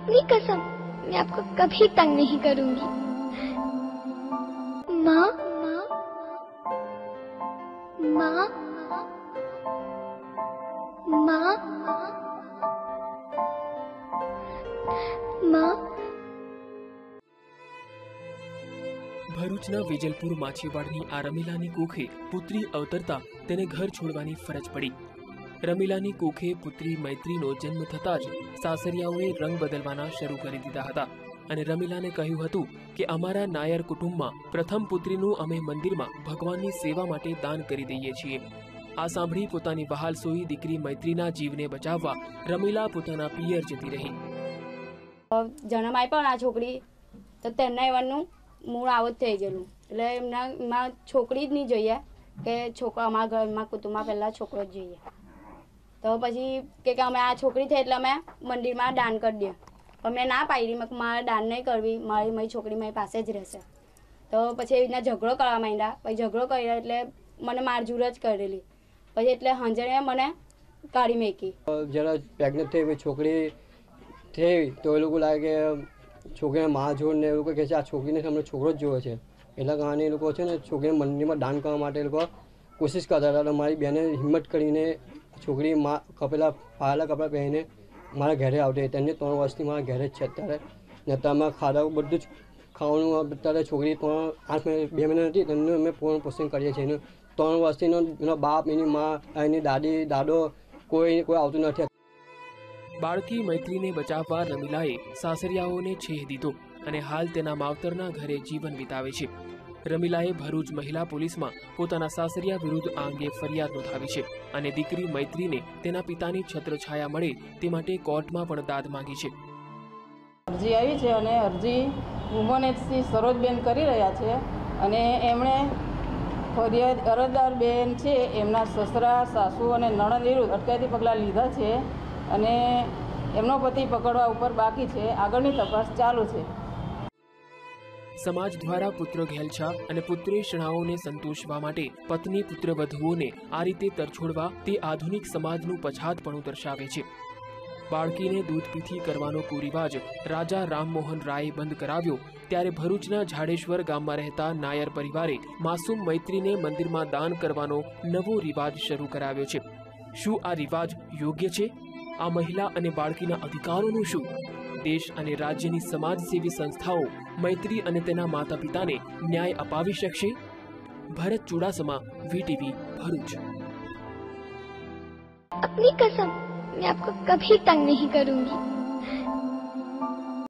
अपनी कसम मैं आपको कभी तंग नहीं करूंगी माँ माँ माँ माँ माँ ભરૂચના વેજલપુર માછીવાડની આ રમીલાની કુખે પુત્રી અવતરતા તેને ઘર છોડવાની ફરજ પડી રમીલાની કુખે પુત્રી મૈત્રીનો જન્મ થતાં જ સાસરિયાઓએ રંગ બદલવાના શરૂ કરી દીધા હતા અને રમીલાને કહ્યું હતું કે અમારા નાયર કુટુંબમાં પ્રથમ પુત્રીનું અમે મંદિરમાં ભગવાનની સેવા માટે દાન કરી દઈએ છીએ. આ સાંભળી પોતાની વહાલ સોઈ દીકરી મૈત્રીના જીવને બચાવવા રમીલા પોતાના પિયર જતી રહી. જન્મ આપ્યો આ છોકરી, તો તેમના એવાનું મૂળ આવું થઈ ગયેલું. એટલે એમના, એમાં છોકરી જ નહીં જોઈએ કે છોકરા અમારા ઘરમાં કુટુંબમાં પહેલાં છોકરો જ જોઈએ. તો પછી કે અમે આ છોકરી થઈ એટલે અમે મંદિરમાં દાન કરી દઈએ. પણ મેં ના પાડી મેં મારે દાન નહીં કરવી. મારી મારી છોકરી મારી પાસે જ રહેશે. તો પછી એવી રીતના ઝઘડો કરવા માંડ્યા. પછી ઝઘડો કર્યો એટલે મને મારઝૂર જ કરેલી. પછી એટલે હંજણે મને કાઢી મેકી. જરા પ્રેગ્નન્ટ થઈ છોકરી થઈ તો એ લોકો લાગે કે છોકરીને મા જોડ ને એ લોકો કહે છે, આ છોકરીને અમને છોકરો જ જોવે છે. એટલા કારણે એ લોકો છે ને છોકરીને મંદિરમાં દાન કરવા માટે એ લોકો કોશિશ કરતા હતા. મારી બેને હિંમત કરીને છોકરી મા કપેલા પાયેલા કપડાં પહેરીને મારા ઘરે આવતી તેમને ત્રણ વર્ષથી મારા ઘરે જ છે અત્યારે. ને અત્યારમાં ખાધા બધું જ ખાવાનું અત્યારે છોકરી ત્રણ, આઠ મહિના, બે મહિના નથી તેમનું અમે પૂર્ણ પોષણ કરીએ છીએ. એનું ત્રણ વર્ષથીનો એનો બાપ, એની મા, એની દાદી, દાદો કોઈ કોઈ આવતું નથી. બાળકી મૈત્રીને બચાવવા રમીલાએ સાસરિયાઓને છેહ દીધો અને હાલ તેના માવતરના ઘરે જીવન વિતાવે છે. રમીલાએ ભરૂચ મહિલા પોલીસમાં પોતાના સાસરિયા વિરુદ્ધ આ અંગે ફરિયાદ નોંધાવી છે અને દીકરી મૈત્રીને તેના પિતાની છત્રછાયા મળે તે માટે કોર્ટમાં પણ દાદ માંગી છે. અરજી આવી છે અને અરજી વુમન એજસી સરોજબેન કરી રહ્યા છે અને એમણે ફરિયાદ અરજદાર બેન છે, એમના સસરા, સાસુ અને નણંદ વિરુદ્ધ અટકાયતી પગલાં લીધા છે અને એમનો પતિ પકડવા ઉપર બાકી છે. આગળની તપાસ ચાલુ છે. સમાજ દ્વારા પુત્ર ઘેલછા અને પુત્રેષણાઓને સંતોષવા માટે પત્ની પુત્રવધુઓને આ રીતે તરછોડવા તે આધુનિક સમાજનું પછાતપણું દર્શાવે છે. બાળકીને દૂધપીથી કરવાનો કુરિવાજ રાજા રામમોહન રાયે બંધ કરાવ્યો, ત્યારે ભરૂચના ઝાડેશ્વર ગામમાં રહેતા નાયર પરિવારે માસૂમ મૈત્રીને મંદિરમાં દાન કરવાનો નવો રિવાજ શરૂ કરાવ્યો છે. શું આ રિવાજ યોગ્ય છે? આ મહિલા અને બાળકીના અધિકારોનું શું? દેશ અને રાજ્યની સમાજસેવી સંસ્થાઓ મૈત્રી અને તેના માતા પિતાને ન્યાય અપાવી શકશે ભરત ચુડાસમા વીટીવી ભરૂચ अपनी कसम मैं आपको कभी तंग नहीं करूंगी